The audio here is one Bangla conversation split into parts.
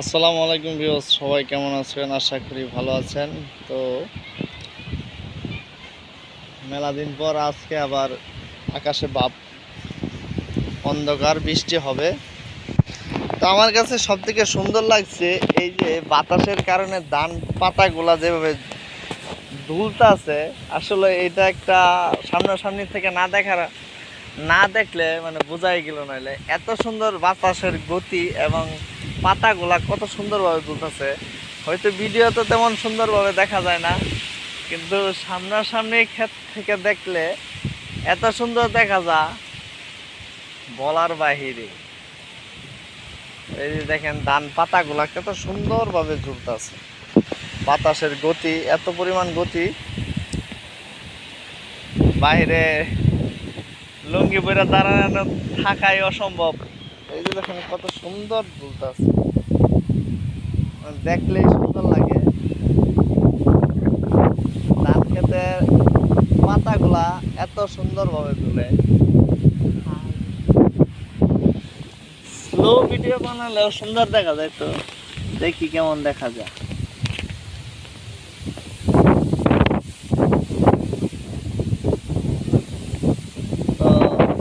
আসসালামু আলাইকুম ভিউস সবাই কেমন আছেন? আশা করি ভালো আছেন। তো মেলা দিন পর আজকে আবার আকাশে বাপ, অন্ধকার, বৃষ্টি হবে। তো আমার কাছে সব থেকে সুন্দর লাগছে এই যে বাতাসের কারণে ধান পাতাগুলা যেভাবে দুলতাছে আসলে এটা একটা সামনাসামনি থেকে না দেখার, না দেখলে মানে বোঝাই গেল নইলে। এত সুন্দর বাতাসের গতি এবং পাতাগুলা কত সুন্দরভাবে তুলতেছে হয়তো ভিডিও তো তেমন সুন্দরভাবে দেখা যায় না, কিন্তু সামনাসামনি ক্ষেত থেকে দেখলে এত সুন্দর দেখা যা বলার বাহিরে। এই যে দেখেন ধান পাতাগুলা কত সুন্দরভাবে ঝুলতেছে বাতাসের গতি, এত পরিমাণ গতি। বাইরে লুঙ্গি বইরা দাঁড়ানো থাকাই অসম্ভব। এই যে দেখেন, কত সুন্দর দুলতাছে। দেখলেই সুন্দর লাগে। ধান খেতে পাতাগুলা এত সুন্দরভাবে তুলে। স্লো ভিডিও বানালেও সুন্দর দেখা যায় তো। দেখি কেমন দেখা যায়।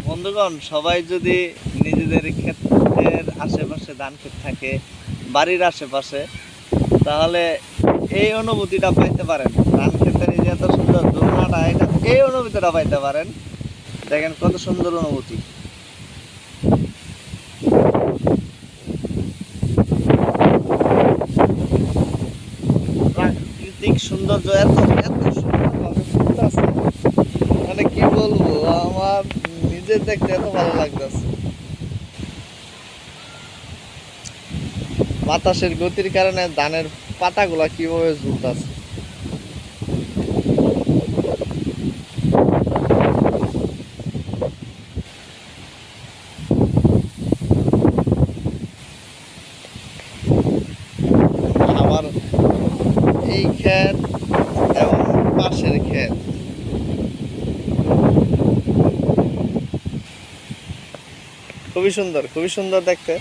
বন্ধুগণ, সবাই যদি নিজেদের ক্ষেতের আশেপাশে ধান ক্ষেত থাকে, বাড়ির আশেপাশে তাহলে এই অনুভূতিটা পাইতে পারেন। ধান ক্ষেতের যে এত সুন্দর দুর্নাটা এটা এই অনুভূতিটা পাইতে পারেন। দেখেন কত সুন্দর অনুভূতি। প্রাকৃতিক সৌন্দর্য এত এত সুন্দরভাবে ফুটতেছে মানে কি বলব, আমার নিজে দেখতে এত ভালো লাগতেছে। বাতাসের গতির কারণে ধানের পাতাগুলা কীভাবে ঝুলতেছে? আমার এই পাশের খুবই সুন্দর খুবই সুন্দর দেখতে।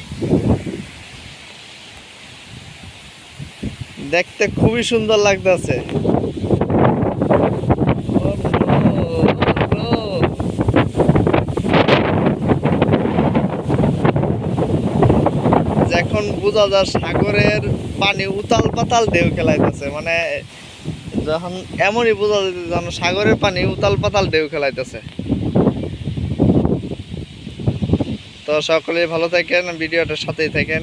দেখতে খুবই সুন্দর লাগতেছে। যখন বোঝা যায় সাগরের পানি উতাল পাতাল ঢেউ খেলাইতেছে মানে যখন এমনই বোঝা যেতে যেন সাগরের পানি উতাল পাতাল ঢেউ খেলাইতেছে। তো সকলেই ভালো থাকেন, ভিডিওটার সাথেই থাকেন।